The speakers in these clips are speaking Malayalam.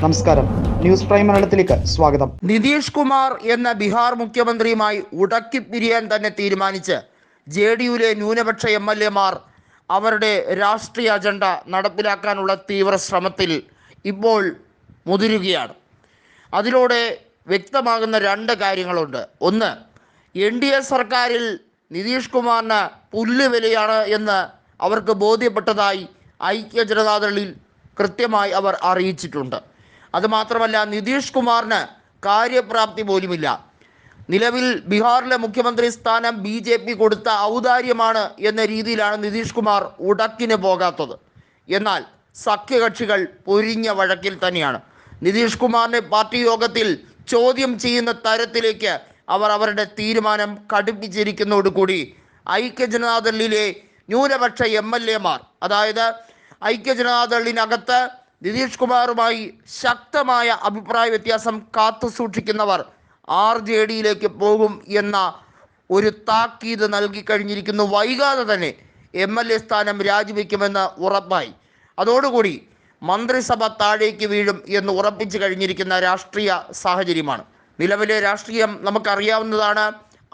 നമസ്കാരം. ന്യൂസ് പ്രൈം മലയാളത്തിലേക്ക് സ്വാഗതം. നിതീഷ് കുമാർ എന്ന ബീഹാർ മുഖ്യമന്ത്രിയുമായി ഉടക്കി പിരിയാൻ തന്നെ തീരുമാനിച്ച് ജെ ഡി യുവിലെ ന്യൂനപക്ഷ എം എൽ എമാർ അവരുടെ രാഷ്ട്രീയ അജണ്ട നടപ്പിലാക്കാനുള്ള തീവ്ര ശ്രമത്തിൽ ഇപ്പോൾ മുതിരുകയാണ്. അതിലൂടെ വ്യക്തമാകുന്ന രണ്ട് കാര്യങ്ങളുണ്ട്. ഒന്ന് എൻ ഡി എ സർക്കാരിൽ നിതീഷ് കുമാറിന് പുല്ല് വിലയാണ് എന്ന് അവർക്ക് ബോധ്യപ്പെട്ടതായി ഐക്യ ജനതാദളിൽ കൃത്യമായി അവർ അറിയിച്ചിട്ടുണ്ട്. അതുമാത്രമല്ല നിതീഷ് കുമാറിന് കാര്യപ്രാപ്തി പോലുമില്ല. നിലവിൽ ബീഹാറിലെ മുഖ്യമന്ത്രി സ്ഥാനം ബി ജെ പി കൊടുത്ത ഔദാര്യമാണ് എന്ന രീതിയിലാണ് നിതീഷ് കുമാർ ഉടക്കിന് പോകാത്തത്. എന്നാൽ സഖ്യകക്ഷികൾ പൊരിഞ്ഞ വഴക്കിൽ തന്നെയാണ്. നിതീഷ് കുമാറിനെ പാർട്ടി യോഗത്തിൽ ചോദ്യം ചെയ്യുന്ന തരത്തിലേക്ക് അവർ അവരുടെ തീരുമാനം കടുപ്പിച്ചിരിക്കുന്നതോടുകൂടി ഐക്യജനതാദളിലെ ന്യൂനപക്ഷ എം എൽ എമാർ അതായത് ഐക്യജനതാദളിനകത്ത് നിതീഷ് കുമാറുമായി ശക്തമായ അഭിപ്രായ വ്യത്യാസം കാത്തു സൂക്ഷിക്കുന്നവർ ആർ ജെ ഡിയിലേക്ക് പോകും എന്ന ഒരു താക്കീത് നൽകി കഴിഞ്ഞിരിക്കുന്നു വൈകാതെ തന്നെ എം എൽ എ സ്ഥാനം രാജിവെക്കുമെന്ന് ഉറപ്പായി. അതോടുകൂടി മന്ത്രിസഭ താഴേക്ക് വീഴും എന്ന് ഉറപ്പിച്ചു കഴിഞ്ഞിരിക്കുന്ന രാഷ്ട്രീയ സാഹചര്യമാണ്. നിലവിലെ രാഷ്ട്രീയം നമുക്കറിയാവുന്നതാണ്.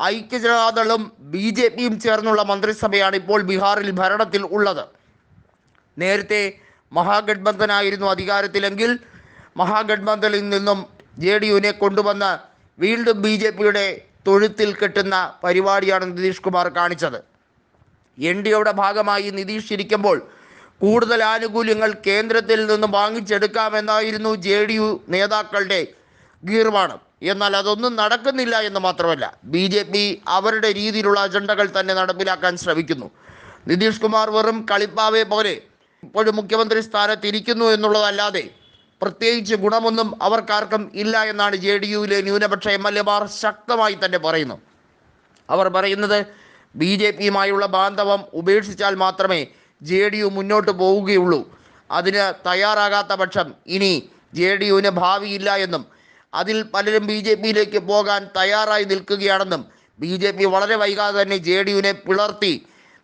ഐക്യജനതാദളും ബി ജെ പിയും ചേർന്നുള്ള മന്ത്രിസഭയാണ് ഇപ്പോൾ ബീഹാറിൽ ഭരണത്തിൽ ഉള്ളത്. നേരത്തെ മഹാഗഡ്ബന്ധനായിരുന്നു അധികാരത്തിലെങ്കിൽ മഹാഗഡ്ബന്ധനിൽ നിന്നും ജെ ഡി യുവിനെ കൊണ്ടുവന്ന് വീണ്ടും ബി ജെ പിയുടെ തൊഴുത്തിൽ കെട്ടുന്ന പരിപാടിയാണ് നിതീഷ് കുമാർ കാണിച്ചത്. എൻ ഡി എയുടെ ഭാഗമായി നിതീഷ് ഇരിക്കുമ്പോൾ കൂടുതൽ ആനുകൂല്യങ്ങൾ കേന്ദ്രത്തിൽ നിന്നും വാങ്ങിച്ചെടുക്കാമെന്നായിരുന്നു ജെ ഡി യു നേതാക്കളുടെ ഗീർവാണം. എന്നാൽ അതൊന്നും നടക്കുന്നില്ല എന്ന് മാത്രമല്ല ബി ജെ പി അവരുടെ രീതിയിലുള്ള അജണ്ടകൾ തന്നെ നടപ്പിലാക്കാൻ ശ്രമിക്കുന്നു. നിതീഷ് കുമാർ വെറും കളിപ്പാവെ പോലെ ഇപ്പോഴും മുഖ്യമന്ത്രി സ്ഥാനത്ത് ഇരിക്കുന്നു എന്നുള്ളതല്ലാതെ പ്രത്യേകിച്ച് ഗുണമൊന്നും അവർക്കാർക്കും ഇല്ല എന്നാണ് ജെ ഡി യുവിലെ ന്യൂനപക്ഷ എം എൽ എമാർ ശക്തമായി തന്നെ പറയുന്നു. അവർ പറയുന്നത് ബി ജെ പിയുമായുള്ള ബാന്ധവം ഉപേക്ഷിച്ചാൽ മാത്രമേ ജെ ഡി യു മുന്നോട്ട് പോവുകയുള്ളൂ. അതിന് തയ്യാറാകാത്ത പക്ഷം ഇനി ജെ ഡി യുവിന് ഭാവിയില്ല എന്നും അതിൽ പലരും ബി ജെ പിയിലേക്ക് പോകാൻ തയ്യാറായി നിൽക്കുകയാണെന്നും ബി ജെ പി വളരെ വൈകാതെ തന്നെ ജെ ഡി യുവിനെ പിളർത്തി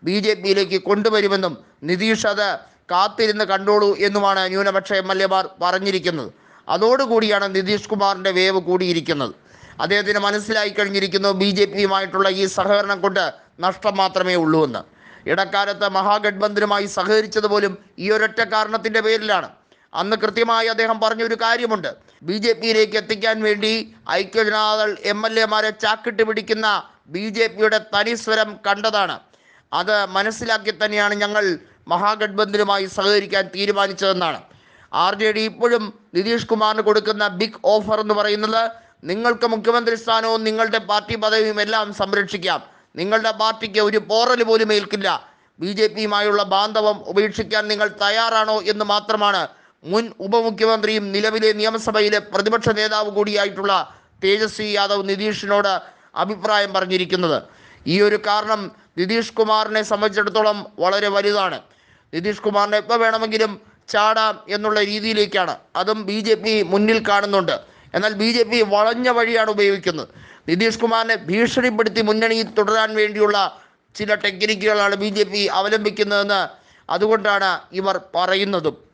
ബി ജെ പിയിലേക്ക് കൊണ്ടുവരുമെന്നും നിതീഷ് അത് കാത്തിരുന്ന് കണ്ടോളൂ എന്നുമാണ് ന്യൂനപക്ഷ എം എൽ എമാർ പറഞ്ഞിരിക്കുന്നത്. അതോടുകൂടിയാണ് നിതീഷ് കുമാറിന്റെ വേവ് കൂടിയിരിക്കുന്നത്. അദ്ദേഹത്തിന് മനസ്സിലായി കഴിഞ്ഞിരിക്കുന്നു ബി ജെ പിയുമായിട്ടുള്ള ഈ സഹകരണം കൊണ്ട് നഷ്ടം മാത്രമേ ഉള്ളൂ എന്ന് ഇടക്കാലത്ത് മഹാഗഡ്ബന്ധനുമായി സഹകരിച്ചത് പോലും ഈ ഒരൊറ്റ കാരണത്തിന്റെ പേരിലാണ്. അന്ന് കൃത്യമായി അദ്ദേഹം പറഞ്ഞൊരു കാര്യമുണ്ട്. ബി ജെ പിയിലേക്ക് എത്തിക്കാൻ വേണ്ടി ഐക്യജനതാദൾ എം എൽ എമാരെ ചാക്കിട്ട് പിടിക്കുന്ന ബി ജെ പിയുടെ തനിസ്വരം കണ്ടതാണ്. അത് മനസ്സിലാക്കി തന്നെയാണ് ഞങ്ങൾ മഹാഗഡ്ബന്ധനുമായി സഹകരിക്കാൻ തീരുമാനിച്ചതെന്നാണ്. ആർ ജെ ഡി ഇപ്പോഴും നിതീഷ് കുമാറിന് കൊടുക്കുന്ന ബിഗ് ഓഫർ എന്ന് പറയുന്നത് നിങ്ങൾക്ക് മുഖ്യമന്ത്രി സ്ഥാനവും നിങ്ങളുടെ പാർട്ടി പദവിയും എല്ലാം സംരക്ഷിക്കാം. നിങ്ങളുടെ പാർട്ടിക്ക് ഒരു പോറൽ പോലും ഏൽക്കില്ല. ബി ജെ പിയുമായുള്ള ബാന്ധവം ഉപേക്ഷിക്കാൻ നിങ്ങൾ തയ്യാറാണോ എന്ന് മാത്രമാണ് മുൻ ഉപമുഖ്യമന്ത്രിയും നിലവിലെ നിയമസഭയിലെ പ്രതിപക്ഷ നേതാവ് കൂടിയായിട്ടുള്ള തേജസ്വി യാദവ് നിതീഷിനോട് അഭിപ്രായം പറഞ്ഞിരിക്കുന്നത്. ഈ ഒരു കാരണം നിതീഷ് കുമാറിനെ സംബന്ധിച്ചിടത്തോളം വളരെ വലുതാണ്. നിതീഷ് കുമാറിനെ എപ്പോൾ വേണമെങ്കിലും ചാടാം എന്നുള്ള രീതിയിലേക്കാണ്. അതും ബി ജെ പി മുന്നിൽ കാണുന്നുണ്ട്. എന്നാൽ ബി ജെ പി വളഞ്ഞ വഴിയാണ് ഉപയോഗിക്കുന്നത്. നിതീഷ് കുമാറിനെ ഭീഷണിപ്പെടുത്തി മുന്നണിയിൽ തുടരാൻ വേണ്ടിയുള്ള ചില ടെക്നിക്കുകളാണ് ബി ജെ പി അവലംബിക്കുന്നതെന്ന് അതുകൊണ്ടാണ് ഇവർ പറയുന്നതും.